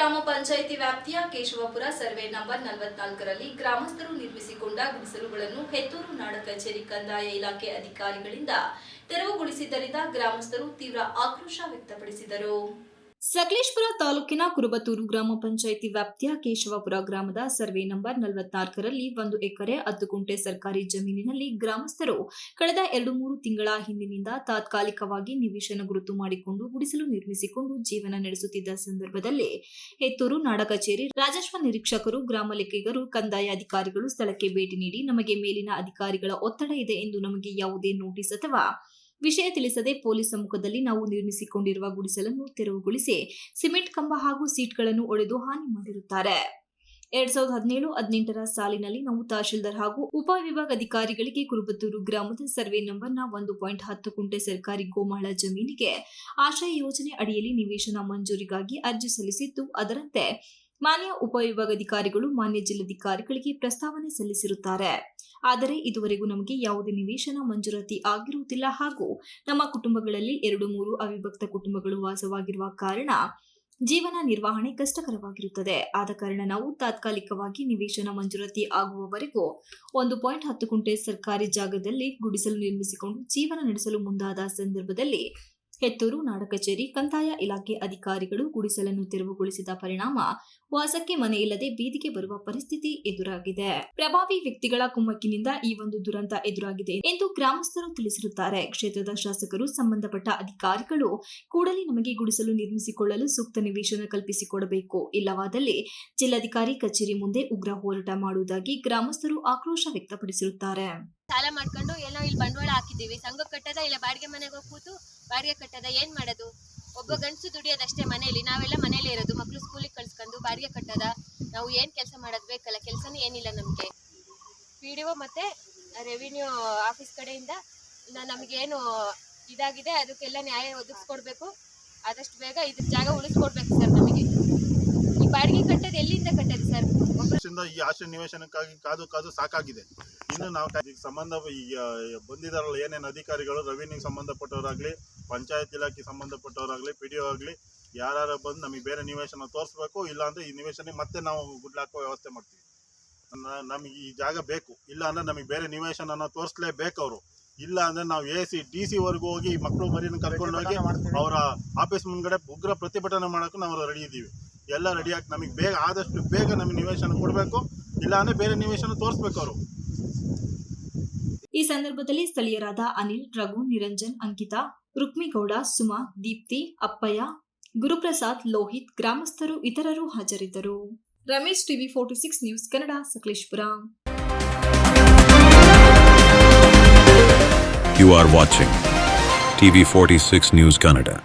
ಗ್ರಾಮ ಪಂಚಾಯಿತಿ ವ್ಯಾಪ್ತಿಯ Keshavapura survey number ನಲವತ್ನಾಲ್ಕರಲ್ಲಿ ಗ್ರಾಮಸ್ಥರು ನಿರ್ಮಿಸಿಕೊಂಡ ಗುಡಿಸಲುಗಳನ್ನು ಹೆತ್ತೂರು ನಾಡ ಕಚೇರಿ ಕಂದಾಯ ಇಲಾಖೆ ಅಧಿಕಾರಿಗಳಿಂದ ತೆರವುಗೊಳಿಸಿದ್ದರಿಂದ ಗ್ರಾಮಸ್ಥರು ತೀವ್ರ ಆಕ್ರೋಶ ವ್ಯಕ್ತಪಡಿಸಿದರು. ಸಕಲೇಶ್ಪುರ ತಾಲೂಕಿನ ಕುರುಬತೂರು ಗ್ರಾಮ ಪಂಚಾಯಿತಿ ವ್ಯಾಪ್ತಿಯ ಕೇಶವಪುರ ಗ್ರಾಮದ ಸರ್ವೆ ನಂಬರ್ ನಲವತ್ನಾಲ್ಕರಲ್ಲಿ ಒಂದು ಎಕರೆ ಹತ್ತು ಗುಂಟೆ ಸರ್ಕಾರಿ ಜಮೀನಿನಲ್ಲಿ ಗ್ರಾಮಸ್ಥರು ಕಳೆದ ಎರಡು ಮೂರು ತಿಂಗಳ ಹಿಂದಿನಿಂದ ತಾತ್ಕಾಲಿಕವಾಗಿ ನಿವೇಶನ ಗುರುತು ಮಾಡಿಕೊಂಡು ಗುಡಿಸಲು ನಿರ್ಮಿಸಿಕೊಂಡು ಜೀವನ ನಡೆಸುತ್ತಿದ್ದ ಸಂದರ್ಭದಲ್ಲಿ ಹೆತ್ತೂರು ನಾಡ ಕಚೇರಿ ರಾಜಸ್ವ ನಿರೀಕ್ಷಕರು ಗ್ರಾಮ ಲೆಕ್ಕಿಗರು, ಕಂದಾಯ ಅಧಿಕಾರಿಗಳು ಸ್ಥಳಕ್ಕೆ ಭೇಟಿ ನೀಡಿ ನಮಗೆ ಮೇಲಿನ ಅಧಿಕಾರಿಗಳ ಒತ್ತಡ ಇದೆ ಎಂದು ನಮಗೆ ಯಾವುದೇ ನೋಟಿಸ್ ಅಥವಾ ವಿಷಯ ತಿಳಿಸದೆ ಪೊಲೀಸ್ ಸಮ್ಮುಖದಲ್ಲಿ ನಾವು ನಿರ್ಮಿಸಿಕೊಂಡಿರುವ ಗುಡಿಸಲನ್ನು ತೆರವುಗೊಳಿಸಿ ಸಿಮೆಂಟ್ ಕಂಬ ಹಾಗೂ ಸೀಟ್ಗಳನ್ನು ಒಡೆದು ಹಾನಿ ಮಾಡಿರುತ್ತಾರೆ. ಎರಡ್ ಸಾವಿರದ ಹದಿನೇಳು, ಹದಿನೆಂಟರ ಸಾಲಿನಲ್ಲಿ ನಾವು ತಹಶೀಲ್ದಾರ್ ಹಾಗೂ ಉಪವಿಭಾಗಾಧಿಕಾರಿಗಳಿಗೆ ಕುರುಬತ್ತೂರು ಗ್ರಾಮದ ಸರ್ವೆ ನಂಬರ್ನ ಒಂದು ಪಾಯಿಂಟ್ ಹತ್ತು ಕುಂಟೆ ಸರ್ಕಾರಿ ಗೋಮಾಳ ಜಮೀನಿಗೆ ಆಶ್ರಯ ಯೋಜನೆ ಅಡಿಯಲ್ಲಿ ನಿವೇಶನ ಮಂಜೂರಿಗಾಗಿ ಅರ್ಜಿ ಸಲ್ಲಿಸಿದ್ದು ಅದರಂತೆ ಮಾನ್ಯ ಉಪವಿಭಾಗಾಧಿಕಾರಿಗಳು ಮಾನ್ಯ ಜಿಲ್ಲಾಧಿಕಾರಿಗಳಿಗೆ ಪ್ರಸ್ತಾವನೆ ಸಲ್ಲಿಸಿರುತ್ತಾರೆ. ಆದರೆ ಇದುವರೆಗೂ ನಮಗೆ ಯಾವುದೇ ನಿವೇಶನ ಮಂಜೂರಾತಿ ಆಗಿರುವುದಿಲ್ಲ ಹಾಗೂ ನಮ್ಮ ಕುಟುಂಬಗಳಲ್ಲಿ ಎರಡು ಮೂರು ಅವಿಭಕ್ತ ಕುಟುಂಬಗಳು ವಾಸವಾಗಿರುವ ಕಾರಣ ಜೀವನ ನಿರ್ವಹಣೆ ಕಷ್ಟಕರವಾಗಿರುತ್ತದೆ. ಆದ ಕಾರಣ ನಾವು ತಾತ್ಕಾಲಿಕವಾಗಿ ನಿವೇಶನ ಮಂಜೂರಾತಿ ಆಗುವವರೆಗೂ ಒಂದು ಪಾಯಿಂಟ್ ಹತ್ತು ಕುಂಟೆ ಸರ್ಕಾರಿ ಜಾಗದಲ್ಲಿ ಗುಡಿಸಲು ನಿರ್ಮಿಸಿಕೊಂಡು ಜೀವನ ನಡೆಸಲು ಮುಂದಾದ ಸಂದರ್ಭದಲ್ಲಿ ಹೆತ್ತೂರು ನಾಡ ಕಚೇರಿ ಕಂದಾಯ ಇಲಾಖೆ ಅಧಿಕಾರಿಗಳು ಗುಡಿಸಲನ್ನು ತೆರವುಗೊಳಿಸಿದ ಪರಿಣಾಮ ವಾಸಕ್ಕೆ ಮನೆ ಇಲ್ಲದೆ ಬೀದಿಗೆ ಬರುವ ಪರಿಸ್ಥಿತಿ ಎದುರಾಗಿದೆ. ಪ್ರಭಾವಿ ವ್ಯಕ್ತಿಗಳ ಕುಮ್ಮಕ್ಕಿನಿಂದ ಈ ಒಂದು ದುರಂತ ಎದುರಾಗಿದೆ ಎಂದು ಗ್ರಾಮಸ್ಥರು ತಿಳಿಸಿರುತ್ತಾರೆ. ಕ್ಷೇತ್ರದ ಶಾಸಕರು ಸಂಬಂಧಪಟ್ಟ ಅಧಿಕಾರಿಗಳು ಕೂಡಲೇ ನಮಗೆ ಗುಡಿಸಲು ನಿರ್ಮಿಸಿಕೊಳ್ಳಲು ಸೂಕ್ತ ನಿವೇಶನ ಕಲ್ಪಿಸಿಕೊಡಬೇಕು. ಇಲ್ಲವಾದಲ್ಲಿ ಜಿಲ್ಲಾಧಿಕಾರಿ ಕಚೇರಿ ಮುಂದೆ ಉಗ್ರ ಹೋರಾಟ ಮಾಡುವುದಾಗಿ ಗ್ರಾಮಸ್ಥರು ಆಕ್ರೋಶ ವ್ಯಕ್ತಪಡಿಸಿರುತ್ತಾರೆ. ಸಾಲ ಮಾಡ್ಕೊಂಡು ಏನೋ ಇಲ್ಲಿ ಬಂಡವಾಳ ಹಾಕಿದ್ದೀವಿ. ಸಂಘ ಕಟ್ಟದ ಇಲ್ಲ, ಬಾಡಿಗೆ ಮನೆಗೆ ಹೋಗಿ ಕೂತು ಬಾಡಿಗೆ ಕಟ್ಟದ ಏನ್ ಮಾಡೋದು? ಒಬ್ಬ ಗಂಡಸು ದುಡಿಯೋದಷ್ಟೇ ಮನೆಯಲ್ಲಿ ನಾವೆಲ್ಲ ಮನೇಲಿ ಇರೋದು ಮಕ್ಕಳು ಸ್ಕೂಲಿಗೆ ಕಳ್ಸ್ಕೊಂಡು ಬಾಡಿಗೆ ಕಟ್ಟದ ನಾವು ಏನ್ ಕೆಲಸ ಮಾಡೋದು ಬೇಕಲ್ಲ ಕೆಲಸನೂ ಏನಿಲ್ಲ ನಮಗೆ. ಪಿ ಡಿ ಒ ಮತ್ತೆ ರೆವಿನ್ಯೂ ಆಫೀಸ್ ಕಡೆಯಿಂದ ನ- ನಮಗೇನು ಇದಾಗಿದೆ ಅದಕ್ಕೆಲ್ಲ ನ್ಯಾಯ ಒದಗಿಸ್ಕೊಡ್ಬೇಕು. ಆದಷ್ಟು ಬೇಗ ಇದ್ರ ಜಾಗ ಉಳಿಸ್ಕೊಡ್ಬೇಕು ಸರ್ ನಮಗೆ. ಈ ಬಾಡಿಗೆ ಕಟ್ಟೋದು ಎಲ್ಲಿಂದ ಕಟ್ಟೋದು ಸರ್ ಈ ಆಶ್ರಯ ನಿವೇಶನಕ್ಕಾಗಿ ಕಾದು ಕಾದು ಸಾಕಾಗಿದೆ. ಇನ್ನು ನಾವು ಸಂಬಂಧ ಬಂದಿದಾರಲ್ಲ ಏನೇನು ಅಧಿಕಾರಿಗಳು ರೆವಿನ್ಯೂ ಸಂಬಂಧಪಟ್ಟವರಾಗ್ಲಿ ಪಂಚಾಯತ್ ಇಲಾಖೆ ಸಂಬಂಧಪಟ್ಟವರಾಗ್ಲಿ ಪಿ ಡಿ ಒ ಆಗಲಿ ಯಾರು ಬಂದು ನಮಗೆ ಬೇರೆ ನಿವೇಶನ ತೋರಿಸ್ಬೇಕು ಇಲ್ಲಾಂದರೆ ಈ ನಿವೇಶನ ಮತ್ತೆ ನಾವು ಗುಡ್ಲಾಕೋ ವ್ಯವಸ್ಥೆ ಮಾಡ್ತೀವಿ. ನಮಗೆ ಈ ಜಾಗ ಬೇಕು ಇಲ್ಲ ಅಂದ್ರೆ ನಮಗೆ ಬೇರೆ ನಿವೇಶನ ತೋರಿಸ್ಲೇಬೇಕು ಅವರು. ಇಲ್ಲ ಅಂದ್ರೆ ನಾವು ಎ ಸಿ ಡಿ ಸಿವರೆಗೂ ಹೋಗಿ ಮಕ್ಕಳು ಮರಿನ ಕರ್ಕೊಂಡು ಹೋಗಿ ಅವರ ಆಫೀಸ್ ಮುಂದ್ಗಡೆ ಉಗ್ರ ಪ್ರತಿಭಟನೆ ಮಾಡೋಕ್ಕೂ ನಾವು ರೆಡಿ ಇದ್ದೀವಿ. ಎಲ್ಲ ರೆಡಿ ಆಗಿ ನಮಗೆ ಬೇಗ ಆದಷ್ಟು ಬೇಗ ನಮಗೆ ನಿವೇಶನ ಕೊಡಬೇಕು ಇಲ್ಲ ಅಂದ್ರೆ ಬೇರೆ ನಿವೇಶನ ತೋರಿಸ್ಬೇಕು ಅವರು. ಈ ಸಂದರ್ಭದಲ್ಲಿ ಸ್ಥಳೀಯರಾದ ಅನಿಲ್, ರಘು, ನಿರಂಜನ್, ಅಂಕಿತಾ, ರುಕ್ಮಿಗೌಡ, ಸುಮಾ, ದೀಪ್ತಿ, ಅಪ್ಪಯ್ಯ, ಗುರುಪ್ರಸಾದ್, ಲೋಹಿತ್, ಗ್ರಾಮಸ್ಥರು ಇತರರು ಹಾಜರಿದ್ದರು Ramesh TV forty six news Kannada, Sakleshpur You are watching TV46 News Kannada.